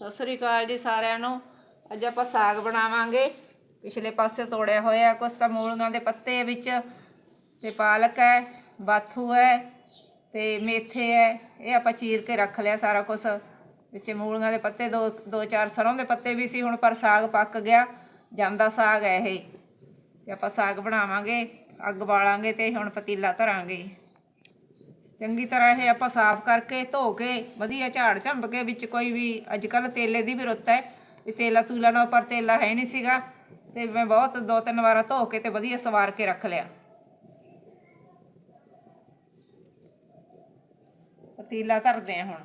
ਸਤਿ ਸ੍ਰੀ ਅਕਾਲ ਜੀ ਸਾਰਿਆਂ ਨੂੰ। ਅੱਜ ਆਪਾਂ ਸਾਗ ਬਣਾਵਾਂਗੇ। ਪਿਛਲੇ ਪਾਸੇ ਤੋੜਿਆ ਹੋਇਆ ਕੁਛ ਤਾਂ ਮੂਲੀਆਂ ਦੇ ਪੱਤੇ ਵਿੱਚ। ਤੇ ਪਾਲਕ ਹੈ, ਬਾਥੂ ਹੈ, ਤੇ ਮੇਥੇ ਹੈ। ਇਹ ਆਪਾਂ ਚੀਰ ਕੇ ਰੱਖ ਲਿਆ ਸਾਰਾ ਕੁਝ ਵਿੱਚ ਮੂਲੀਆਂ ਦੇ ਪੱਤੇ ਦੋ ਦੋ ਚਾਰ ਸਰੋਂ ਦੇ ਪੱਤੇ ਵੀ ਸੀ ਹੁਣ, ਪਰ ਸਾਗ ਪੱਕ ਗਿਆ। ਜਾਂਦਾ ਸਾਗ ਹੈ ਇਹ। ਤੇ ਆਪਾਂ ਸਾਗ ਬਣਾਵਾਂਗੇ, ਅੱਗ ਬਾਲਾਂਗੇ ਤੇ ਹੁਣ ਪਤੀਲਾ ਧਰਾਂਗੇ। ਚੰਗੀ ਤਰ੍ਹਾਂ ਇਹ ਆਪਾਂ ਸਾਫ਼ ਕਰਕੇ ਧੋ ਕੇ, ਵਧੀਆ ਝਾੜ ਝੰਬ ਕੇ ਵਿੱਚ ਕੋਈ ਵੀ ਅੱਜ ਕੱਲ ਤੇਲੇ ਦੀ ਵੀ ਰੁੱਤ ਹੈ। ਵੀ ਤੇਲਾ ਤੂਲਾ ਨਾ ਪਰ ਤੇਲਾ ਹੈ ਨਹੀਂ ਸੀਗਾ ਤੇ ਮੈਂ ਬਹੁਤ ਦੋ ਤਿੰਨ ਵਾਰਾਂ ਧੋ ਕੇ ਤੇ ਵਧੀਆ ਸਵਾਰ ਕੇ ਰੱਖ ਲਿਆ। ਪਤੀਲਾ ਧਰਦੇ ਆ ਹੁਣ।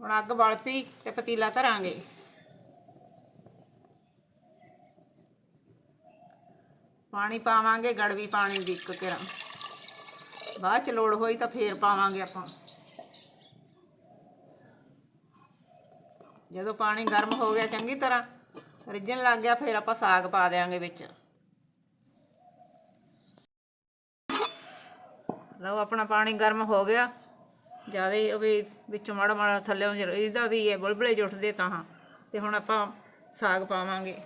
ਹੁਣ ਅੱਗ ਬਲ ਪਈ ਤੇ ਪਤੀਲਾ ਧਰਾਂਗੇ। ਪਾਣੀ ਪਾਵਾਂਗੇ, ਗੜਵੀ ਪਾਣੀ ਦੀ ਇੱਕ ਕਿਰਾਂ। ਬਾਅਦ ਚ ਲੋੜ ਹੋਈ ਤਾਂ ਫੇਰ ਪਾਵਾਂਗੇ ਆਪਾਂ। ਜਦੋਂ ਪਾਣੀ ਗਰਮ ਹੋ ਗਿਆ ਚੰਗੀ ਤਰ੍ਹਾਂ ਰਿੱਝਣ ਲੱਗ ਗਿਆ, ਫਿਰ ਆਪਾਂ ਸਾਗ ਪਾ ਦੇਾਂਗੇ ਵਿੱਚ। ਲਓ, ਆਪਣਾ ਪਾਣੀ ਗਰਮ ਹੋ ਗਿਆ। ਜ਼ਿਆਦਾ ਹੀ ਉਹ ਵੀ ਵਿੱਚੋਂ ਮਾੜਾ ਮਾੜਾ ਥੱਲੇ ਇਹਦਾ ਵੀ ਇਹ ਬੁਲਬੁਲੇ ਜੁੱਟਦੇ ਤਾਂ ਹਾਂ। ਤੇ ਹੁਣ ਆਪਾਂ ਸਾਗ ਪਾਵਾਂਗੇ।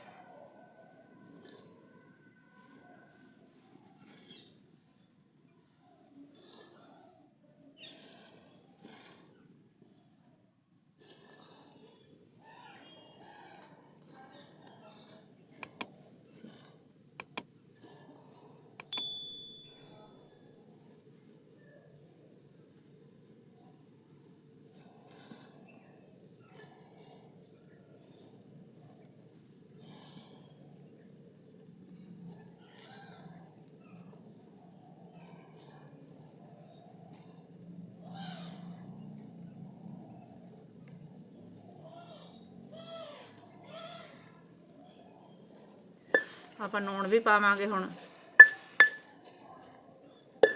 ਆਪਾਂ ਨੂਣ ਵੀ ਪਾਵਾਂਗੇ ਹੁਣ।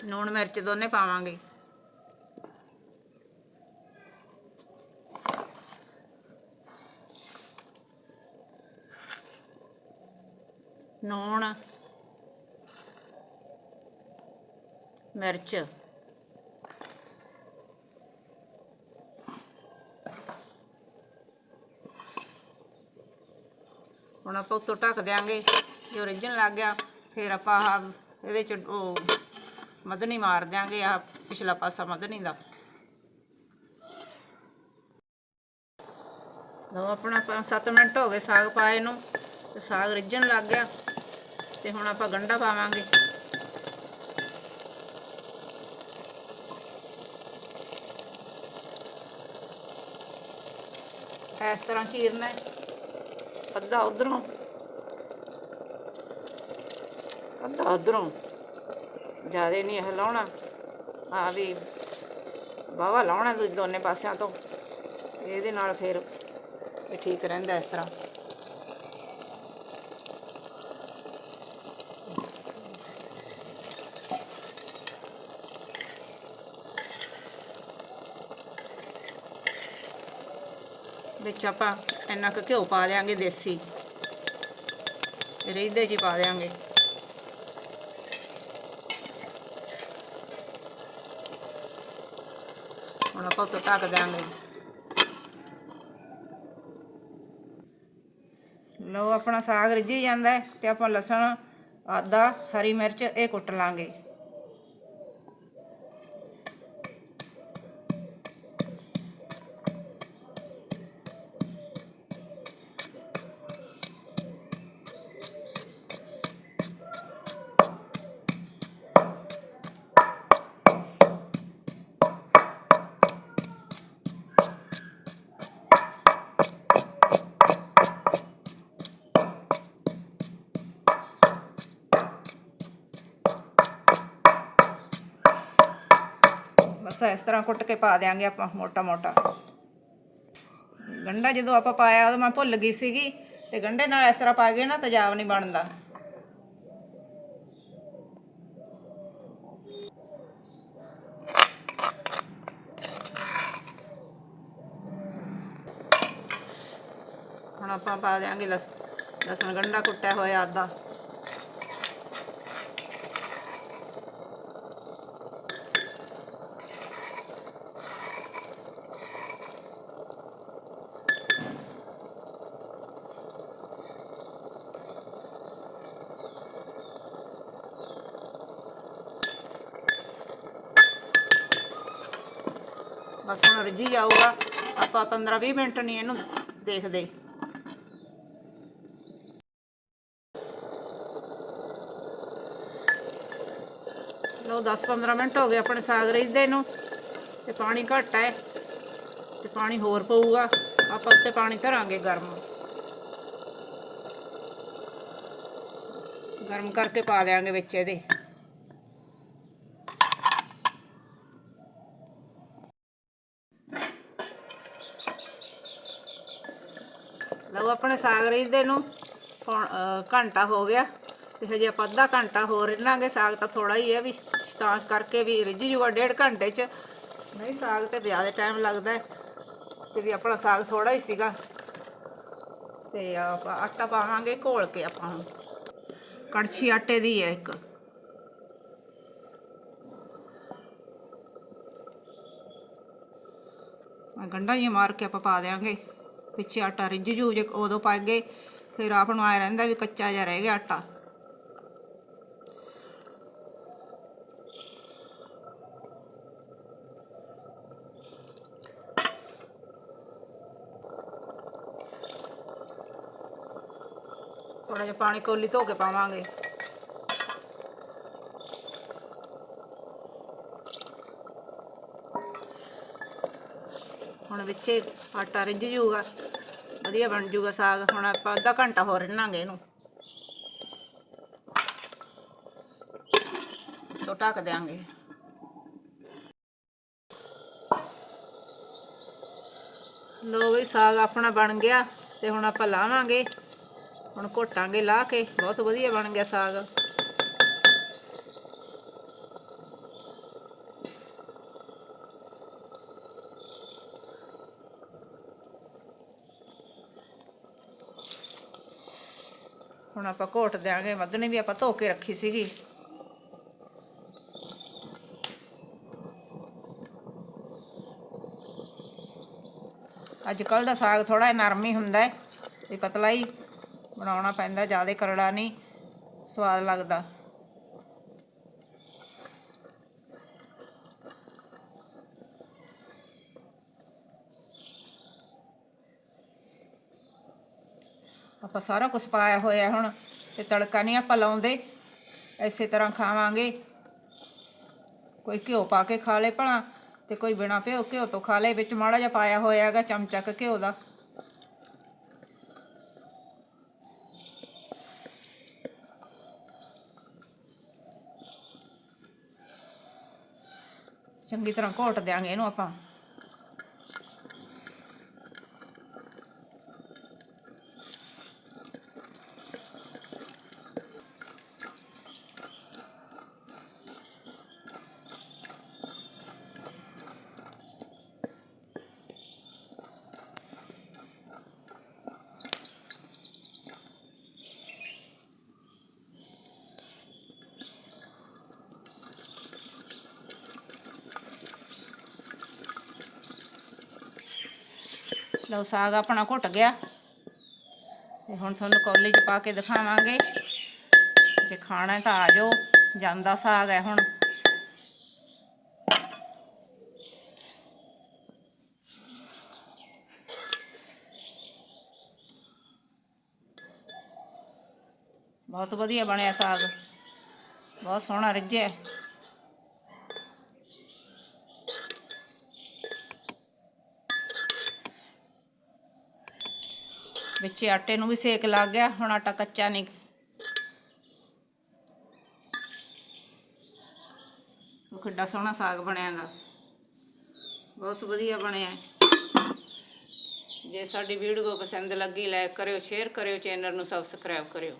ਨੂਣ ਮਿਰਚ ਦੋਨੇ ਪਾਵਾਂਗੇ। ਨੂਣ, ਮਿਰਚ। ਹੁਣ ਆਪਾਂ ਉੱਤੋਂ ਢੱਕ ਦਿਆਂਗੇ। ਜੋ ਰਿੱਝਣ ਲੱਗ ਗਿਆ, ਫਿਰ ਆਪਾਂ ਆਹ ਇਹਦੇ ਚ ਉਹ ਮਧਨੀ ਮਾਰ ਦਿਆਂਗੇ, ਆਹ ਪਿਛਲਾ ਪਾਸਾ ਮਧਨੀ ਦਾ। ਲਓ ਆਪਣਾ 7 ਮਿੰਟ ਹੋ ਗਏ ਸਾਗ ਪਾਏ ਨੂੰ, ਤੇ ਸਾਗ ਰਿੱਝਣ ਲੱਗ ਗਿਆ, ਤੇ ਹੁਣ ਆਪਾਂ ਗੰਢਾ ਪਾਵਾਂਗੇ। ਇਸ ਤਰ੍ਹਾਂ ਚੀਰਨਾ ਹੈ। ਅੱਧਾ ਉਧਰੋਂ। ਅੱਧਾ ਉਧਰੋਂ ਜਿਆਦੇ ਨਹੀਂ ਇਹ ਲਾਉਣਾ। ਆ ਵੀ ਬਾਵਾ ਲਾਉਣਾ ਦੂ ਦੋਨੇ ਪਾਸਿਆਂ ਤੋਂ। ਇਹਦੇ ਨਾਲ ਫਿਰ ਇਹ ਠੀਕ ਰਹਿੰਦਾ ਇਸ ਤਰ੍ਹਾਂ। ਵਿੱਚ ਆਪਾਂ ਇੰਨਾ ਕੁ ਘਿਓ ਪਾ ਦਿਆਂਗੇ ਦੇਸੀ। ਰਹਿਦੇ ਚ ਪਾ ਦਿਆਂਗੇ। ਹੁਣ ਆਪਾਂ ਉੱਤੋਂ ਢੱਕ ਦਿਆਂਗੇ ਲਓ, ਆਪਣਾ ਸਾਗ ਰਿੱਝੀ ਜਾਂਦਾ ਹੈ ਤੇ ਆਪਾਂ ਲਸਣ, ਆਦਾ, ਹਰੀ ਮਿਰਚ ਇਹ ਕੁੱਟ ਲਾਂਗੇ। ਤਰ੍ਹਾਂ ਕੁੱਟ ਕੇ ਪਾ ਦਿਆਂਗੇ ਆਪਾਂ ਮੋਟਾ ਮੋਟਾ ਗੰਡਾ ਜਦੋਂ ਆਪਾਂ ਪਾਇਆ, ਉਦੋਂ ਮੈਂ ਭੁੱਲ ਗਈ ਸੀਗੀ, ਤੇ ਗੰਡੇ ਨਾਲ ਇਸ ਤਰ੍ਹਾਂ ਪਾ ਗਏ ਨਾ ਤੇਜ਼ਾਬ ਨਹੀਂ ਬਣਦਾ। ਹੁਣ ਆਪਾਂ ਪਾ ਦਿਆਂਗੇ ਲਸ, ਲਸਣ ਗੰਡਾ ਕੁੱਟਿਆ ਹੋਇਆ ਆਦਾ ਬਸ ਹੁਣ ਰਿੱਝੀ ਜਾਊਗਾ ਆਪਾਂ 15 20 ਮਿੰਟ ਨਹੀਂ ਇਹਨੂੰ ਦੇਖਦੇ। ਲੋ 10-15 ਮਿੰਟ ਹੋ ਗਏ ਆਪਣੇ ਸਾਗ ਰਿੱਝਦੇ ਨੂੰ, ਤੇ ਪਾਣੀ ਘੱਟ ਹੈ, ਤੇ ਪਾਣੀ ਹੋਰ ਪਊਗਾ, ਆਪਾਂ ਉੱਤੇ ਪਾਣੀ ਧਰਾਂਗੇ ਗਰਮ। ਗਰਮ ਕਰਕੇ ਪਾ ਦਿਆਂਗੇ ਵਿੱਚ ਇਹਦੇ ਲਓ ਆਪਣੇ ਸਾਗ ਰਿੱਝਦੇ ਨੂੰ ਘੰਟਾ ਹੋ ਗਿਆ ਤੇ ਹਜੇ ਆਪਾਂ ਅੱਧਾ ਘੰਟਾ ਹੋਰ ਰਿੰਨਾਂਗੇ। ਸਾਗ ਤਾਂ ਥੋੜਾ ਹੀ ਹੈ ਵੀ ਸਤਾਂਸ਼ ਕਰਕੇ ਵੀ ਰਿੱਝ ਜੂਗਾ ਡੇਢ ਘੰਟੇ 'ਚ। ਨਹੀਂ, ਸਾਗ ਤੇ ਜ਼ਿਆਦਾ ਟਾਈਮ ਲੱਗਦਾ ਤੇ ਵੀ ਆਪਣਾ ਸਾਗ ਥੋੜਾ ਹੀ ਸੀਗਾ। ਤੇ ਆਪਾਂ ਆਟਾ ਪਾਵਾਂਗੇ, ਘੋਲ ਕੇ ਆਪਾਂ ਹੁਣ। ਕੜਛੀ ਆਟੇ ਦੀ ਹੈ ਇੱਕ। ਆਹ ਗੰਢਾਂ ਜਿਹੀਆਂ ਮਾਰ ਕੇ ਆਪਾਂ ਪਾ ਦਿਆਂਗੇ। ਪਿੱਛੇ ਆਟਾ ਰਿੱਝ ਜੂ, ਜੇ ਉਦੋਂ ਪਾਗੇ ਫਿਰ ਆਪ ਨੂੰ ਆਇਆ ਰਹਿੰਦਾ ਵੀ ਕੱਚਾ ਜਿਹਾ ਰਹਿ ਗਿਆ ਆਟਾ। ਥੋੜਾ ਜਿਹਾ ਪਾਣੀ ਕੋਲੀ ਧੋ ਕੇ ਪਾਵਾਂਗੇ। ਹੁਣ ਵਿੱਚੇ ਆਟਾ ਰਿੱਝ ਜੂਗਾ। ਵਧੀਆ ਬਣ ਜੂਗਾ ਸਾਗ। ਹੁਣ ਆਪਾਂ ਅੱਧਾ ਘੰਟਾ ਹੋਰ ਰਿੰਨਾਂਗੇ ਇਹਨੂੰ। ਤੋਂ ਢੱਕ ਦਿਆਂਗੇ। ਲੋ ਵੀ ਸਾਗ ਆਪਣਾ ਬਣ ਗਿਆ ਤੇ ਹੁਣ ਆਪਾਂ ਲਾਵਾਂਗੇ। ਹੁਣ ਘੋਟਾਂਗੇ ਲਾ ਕੇ। ਬਹੁਤ ਵਧੀਆ ਬਣ ਗਿਆ ਸਾਗ। ਹੁਣ ਆਪਾਂ ਘੋਟ ਦਿਆਂਗੇ ਮੱਧਣੀ ਵੀ ਆਪਾਂ ਧੋ ਕੇ ਰੱਖੀ ਸੀਗੀ। ਅੱਜ ਕੱਲ ਦਾ ਸਾਗ ਥੋੜਾ ਨਰਮ ਹੀ ਹੁੰਦਾ ਹੈ ਤੇ ਪਤਲਾ ਹੀ ਬਣਾਉਣਾ ਪੈਂਦਾ, ਜ਼ਿਆਦਾ ਕਰੜਾ ਨਹੀਂ, ਸਵਾਦ ਲੱਗਦਾ। ਆਪਾਂ ਸਾਰਾ ਕੁਝ ਪਾਇਆ ਹੋਇਆ ਹੁਣ ਤੇ ਤੜਕਾ ਨਹੀਂ ਆਪਾਂ ਲਾਉਂਦੇ। ਐਸੇ ਤਰ੍ਹਾਂ ਖਾਵਾਂਗੇ। ਕੋਈ ਘਿਓ ਪਾ ਕੇ ਖਾ ਲੇ ਭਲਾ ਤੇ ਕੋਈ ਬਿਨਾ ਭਿਓ ਘਿਓ ਤੋਂ ਖਾ ਲੇ, ਵਿੱਚ ਮਾੜਾ ਜਿਹਾ ਪਾਇਆ ਹੋਇਆ ਹੈਗਾ ਚਮਚਾ ਕੁ ਘਿਓ ਦਾ। ਚੰਗੀ ਤਰ੍ਹਾਂ ਘੋਟ ਦਿਆਂਗੇ ਇਹਨੂੰ ਆਪਾਂ। ਲਓ ਸਾਗ ਆਪਣਾ ਘੁੱਟ ਗਿਆ। ਤੇ ਹੁਣ ਤੁਹਾਨੂੰ ਕੌਲੀ 'ਚ ਪਾ ਕੇ ਦਿਖਾਵਾਂਗੇ। ਜੇ ਖਾਣਾ ਤਾਂ ਆ ਜਾਓ, ਜਾਂਦਾ ਸਾਗ ਹੈ ਹੁਣ। ਬਹੁਤ ਵਧੀਆ ਬਣਿਆ ਸਾਗ। ਬਹੁਤ ਸੋਹਣਾ ਰਿੱਝਿਆ। ਵਿੱਚ ਆਟੇ ਨੂੰ ਵੀ ਸੇਕ ਲੱਗ ਗਿਆ, ਹੁਣ ਆਟਾ ਕੱਚਾ ਨਹੀਂ। ਉਹ ਕਿੱਡਾ ਸੋਹਣਾ ਸਾਗ ਬਣਿਆਗਾ। ਬਹੁਤ ਵਧੀਆ ਬਣਿਆ। ਜੇ ਸਾਡੀ ਵੀਡੀਓ ਪਸੰਦ ਲੱਗੀ ਲਾਈਕ ਕਰਿਓ ਸ਼ੇਅਰ ਕਰਿਓ ਚੈਨਲ ਨੂੰ ਸਬਸਕ੍ਰਾਈਬ ਕਰਿਓ।